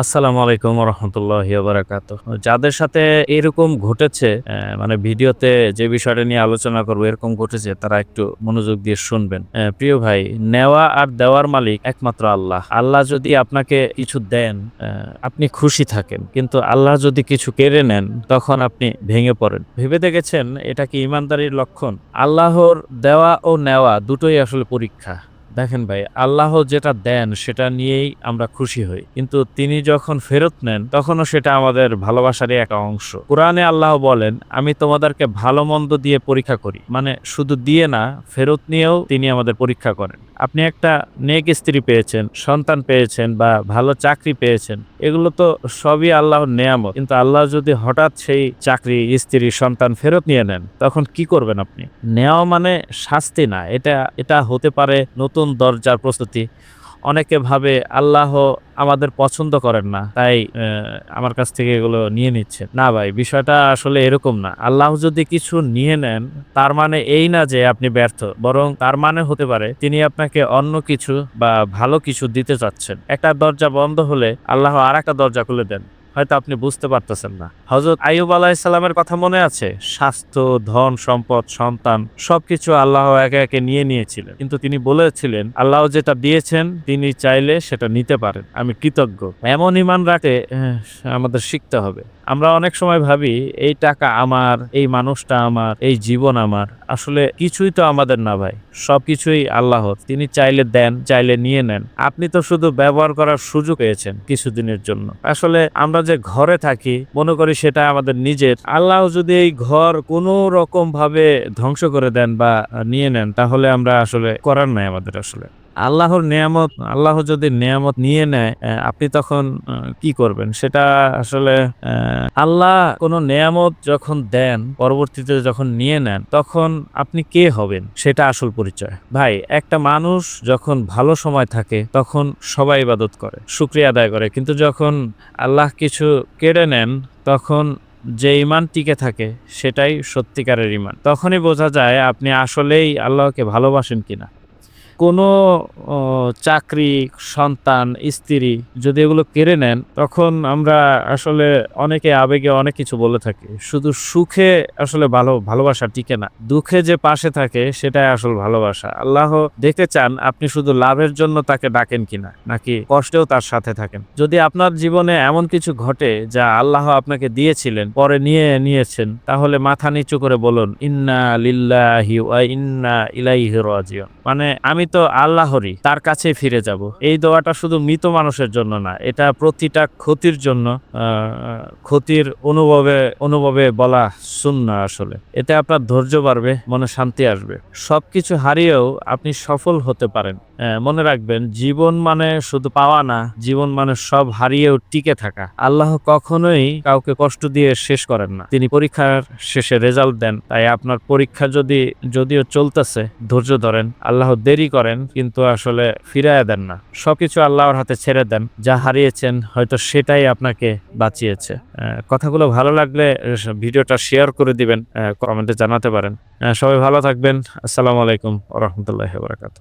আসসালামু আলাইকুম রহমতুল্লাহ বারাকাত যাদের সাথে এরকম ঘটেছে মানে ভিডিওতে যে বিষয়টা নিয়ে আলোচনা করব, এরকম ঘটেছে, তারা একটু মনোযোগ দিয়ে শুনবেন। প্রিয় ভাই, নেওয়া আর দেওয়ার মালিক একমাত্র আল্লাহ। আল্লাহ যদি আপনাকে কিছু দেন আপনি খুশি থাকেন। কিন্তু আল্লাহ যদি কিছু কেড়ে নেন, তখন আপনি ভেঙে পড়েন। ভেবে দেখেছেন এটা কি ইমানদারির লক্ষণ? আল্লাহর দেওয়া ও নেওয়া দুটোই আসলে পরীক্ষা। দেখেন ভাই, আল্লাহ যেটা দেন সেটা নিয়েই আমরা খুশি হই। কিন্তু তিনি যখন ফেরত নেন, তখনও সেটা আমাদের ভালোবাসারই একটা অংশ। কোরআনে আল্লাহ বলেন, আমি তোমাদেরকে ভালো মন্দ দিয়ে পরীক্ষা করি। মানে শুধু দিয়ে না, ফেরত নিয়েও তিনি আমাদের পরীক্ষা করেন। আপনি একটা নেক স্ত্রী পেয়েছেন, সন্তান পেয়েছেন বা ভালো চাকরি পেয়েছেন, এগুলো তো সবই আল্লাহর নেয়ামত। কিন্তু আল্লাহ যদি হঠাৎ সেই চাকরি, স্ত্রী, সন্তান ফেরত নিয়ে নেন, তখন কি করবেন আপনি? নেওয়া মানে শাস্তি না, এটা এটা হতে পারে নতুন দরজার প্রস্তুতি। অনেকে ভাবে আল্লাহ আমাদের পছন্দ করেন না, তাই আমার কাছ থেকে এগুলো নিয়ে নিচ্ছে। না ভাই, বিষয়টা আসলে এরকম না। আল্লাহ যদি কিছু নিয়ে নেন, তার মানে এই না যে আপনি ব্যর্থ, বরং তার মানে হতে পারে তিনি আপনাকে অন্য কিছু বা ভালো কিছু দিতে চাচ্ছেন। একটা দরজা বন্ধ হলে আল্লাহ আর একটা দরজা খুলে দেন। হয়তো আপনি বুঝতে পারতেছেন না। হজরত আইয়ুব আলাহিসাল্লামের কথা মনে আছে? স্বাস্থ্য, ধন, সম্পদ, সন্তান, সবকিছু আল্লাহ একে একে নিয়ে নিয়েছিলেন। কিন্তু তিনি বলেছিলেন, আল্লাহ যেটা দিয়েছেন, তিনি চাইলে সেটা নিতে পারেন। আমি কৃতজ্ঞ। এমন ইমান রাখতে আমাদের শিখতে হবে। আমরা অনেক সময় ভাবি, এই টাকা আমার, এই মানুষটা আমার, এই জীবন আমার। আসলে কিছুই তো আমাদের না ভাই, সবকিছুই আল্লাহর। তিনি চাইলে দেন, চাইলে নিয়ে নেন। আপনি তো শুধু ব্যবহার করার সুযোগ পেয়েছেন কিছুদিনের জন্য। আসলে আমরা যে ঘরে থাকি, মনে করি সেটা আমাদের নিজের। আল্লাহ যদি এই ঘর কোনো রকম ভাবে ধ্বংস করে দেন বা নিয়ে নেন, তাহলে আমরা আসলে করার নাই আমাদের আসলে। আল্লাহর নিয়ামত, আল্লাহ যদি নিয়ামত নিয়ে নেয় আপনি তখন কি করবেন? সেটা আসলে আল্লাহ কোনো নিয়ামত যখন দেন, পরবর্তীতে যখন নিয়ে নেন, তখন আপনি কে হবেন? সেটা আসল পরিচয়। ভাই, একটা মানুষ যখন ভালো সময় থাকে, তখন সবাই ইবাদত করে, শুক্রিয়া আদায় করে। কিন্তু যখন আল্লাহ কিছু কেড়ে নেন, তখন যে ইমান টিকে থাকে, সেটাই সত্যিকারের ইমান তখনই বোঝা যায় আপনি আসলেই আল্লাহকে ভালোবাসেন কিনা। কোনো চাকরি, সন্তান, স্ত্রী যদি এগুলো কেড়ে নেন, তখন আমরা আসলে অনেকে আবেগে অনেক কিছু বলে থাকি। শুধু সুখে আসলে ভালো, ভালোবাসা টিকে না। দুঃখে যে পাশে থাকে, সেটাই আসল ভালোবাসা। আল্লাহ দেখতে চান আপনি শুধু লাভের জন্য তাকে ডাকেন কিনা, নাকি কষ্টেও তার সাথে থাকেন। যদি আপনার জীবনে এমন কিছু ঘটে যা আল্লাহ আপনাকে দিয়েছিলেন, পরে নিয়ে নিয়েছেন, তাহলে মাথা নিচু করে বলুন, ইন্না লিল্লাহি ইন্না ইলাইহি রাজিউন। মানে আমি তো আল্লাহরই, তার কাছে ফিরে যাব। এই দোয়াটা শুধু মৃত মানুষের জন্য না, এটা প্রতিটা ক্ষতির জন্য ক্ষতির অনুভবে অনুভবে বলা শূন্য আসলে। এতে আপনার ধৈর্য বাড়বে, মনে শান্তি আসবে। সবকিছু হারিয়েও আপনি সফল হতে পারেন। মনে রাখবেন, জীবন মানে শুধু পাওয়া না, জীবন মানে সব হারিয়েও টিকে থাকা। আল্লাহ কখনোই কাউকে কষ্ট দিয়ে শেষ করেন না। তিনি পরীক্ষার শেষে রেজাল্ট দেন। তাই আপনার পরীক্ষা যদি, যদিও চলতেছে, ধৈর্য ধরেন। আল্লাহ দেরি করেন, কিন্তু আসলে ফিরাইয়া দেন না। সবকিছু আল্লাহর হাতে ছেড়ে দেন। যা হারিয়েছেন, হয়তো সেটাই আপনাকে বাঁচিয়েছে। কথাগুলো ভালো লাগলে ভিডিওটা শেয়ার করে দিবেন। কমেন্টে জানাতে পারেন। সবাই ভালো থাকবেন। আসসালামু আলাইকুম রহমতুল্লাহ বরাকাত